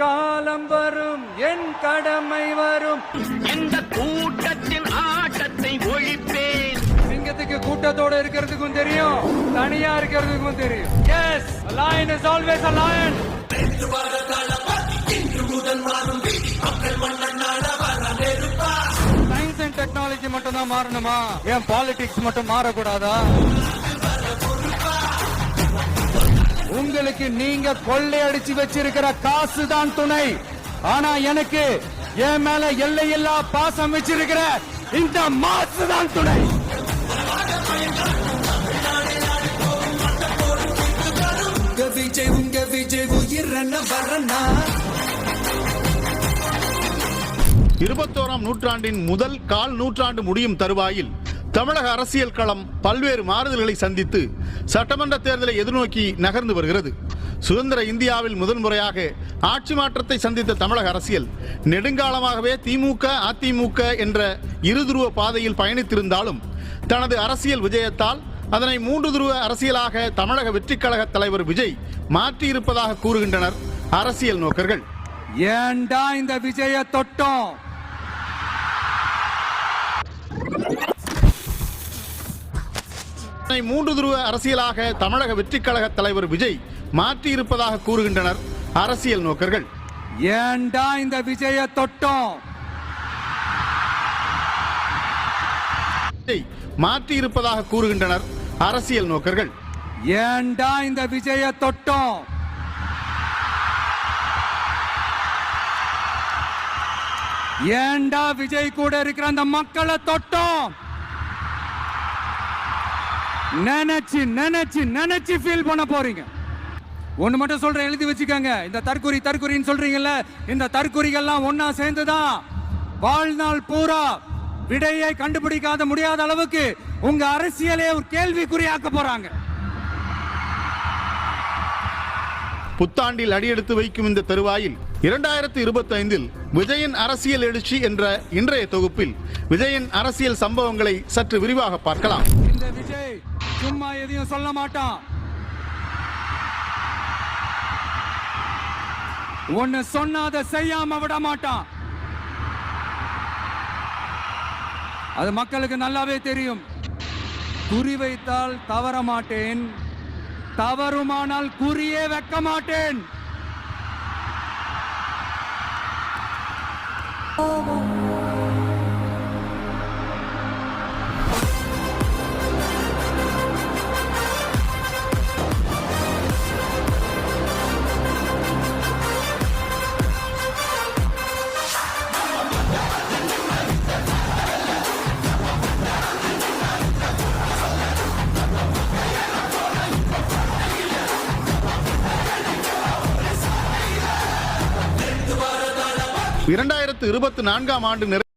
காலம் வரும் என் கடமை வரும். இந்த கூட்டத்தின் ஆட்டத்தை ஒழிப்பேன்? சிங்கத்துக்கு கூட்டத்தோட இருக்கிறதுக்கும் தெரியும் தனியா இருக்கிறதுக்கும் தெரியும். Yes lion is always a lion. Science and technology மட்டும் தான் மாறணுமா? ஏன் பாலிடிக்ஸ் மட்டும் மாறக்கூடாதா? உங்களுக்கு நீங்க கொள்ளையடிச்சு வச்சிருக்கிற காசு தான் துணை. ஆனா எனக்கு என் மேல எல்லையில்லா பாசம் வச்சிருக்கிற இந்த மாசு தான் துணை. உங்க விஜய் உங்க விஜய் உயிரண்ண வரண்ணா? இருபத்தோராம் நூற்றாண்டின் முதல் கால் நூற்றாண்டு முடியும் தருவாயில் தமிழக அரசியல் களம் பல்வேறு மாறுதல்களை சந்தித்து சட்டமன்ற தேர்தலை எதிர்நோக்கி நகர்ந்து வருகிறது. சுதந்திர இந்தியாவில் முதன்முறையாக ஆட்சி மாற்றத்தை சந்தித்த தமிழக அரசியல் நெடுங்காலமாகவே திமுக அதிமுக என்ற இருதுருவ பாதையில் பயணித்திருந்தாலும் தனது அரசியல் விஜயத்தால் அதனை மூன்று துருவ அரசியலாக தமிழக வெற்றிக் கழக தலைவர் விஜய் மாற்றியிருப்பதாக கூறுகின்றனர் அரசியல் நோக்கர்கள். ஏண்டா இந்த விஜய தொட்டம்? மூன்று துருவ அரசியலாக தமிழக வெற்றிக் கழக தலைவர் விஜய் மாற்றியிருப்பதாக கூறுகின்றனர் அரசியல் நோக்கர்கள். ஏன்டா இந்த விஜய தொட்டோம்? விஜய் மாற்றியிருப்பதாக கூறுகின்றனர் அரசியல் நோக்கர்கள். ஏன்டா இந்த விஜய தொட்டோம்? ஏன்டா விஜய் கூட இருக்கிற அந்த மக்களை தொட்டோம்? நினைச்சு நினைச்சு நினைச்சு ஃபீல் பண்ண போறீங்க. ஒன்று மட்டும் சொல்றேன் எழுதி வச்சுக்கோங்க. இந்த தற்குறி தற்குறின்னு சொல்றீங்கல்ல இந்த தற்குறிகள்லாம் சேர்ந்து சேர்ந்துதான் வாழ்நாள் பூரா விடையை கண்டுபிடிக்காத முடியாத அளவுக்கு உங்க அரசியலே ஒரு கேள்விக்குறியாக்க போறாங்க. புத்தாண்டில் அடியெடுத்து வைக்கும் இந்த தருவாயில் இரண்டாயிரத்தி இருபத்தி ஐந்தில் விஜயன் அரசியல் எழுச்சி என்ற இன்றைய தொகுப்பில் விஜயன் அரசியல் சம்பவங்களை சற்று விரிவாக பார்க்கலாம். சும்மா எதையும் சொல்ல மாட்டான். ஒன்னு சொன்னா அதை செய்யாம விட மாட்டான். அது மக்களுக்கு நல்லாவே தெரியும். குறி வைத்தால் தவற மாட்டேன். தவறுமானால் குறியே வைக்க மாட்டேன். இரண்டாயிரத்து இருபத்தி நான்காம் ஆண்டு நிறை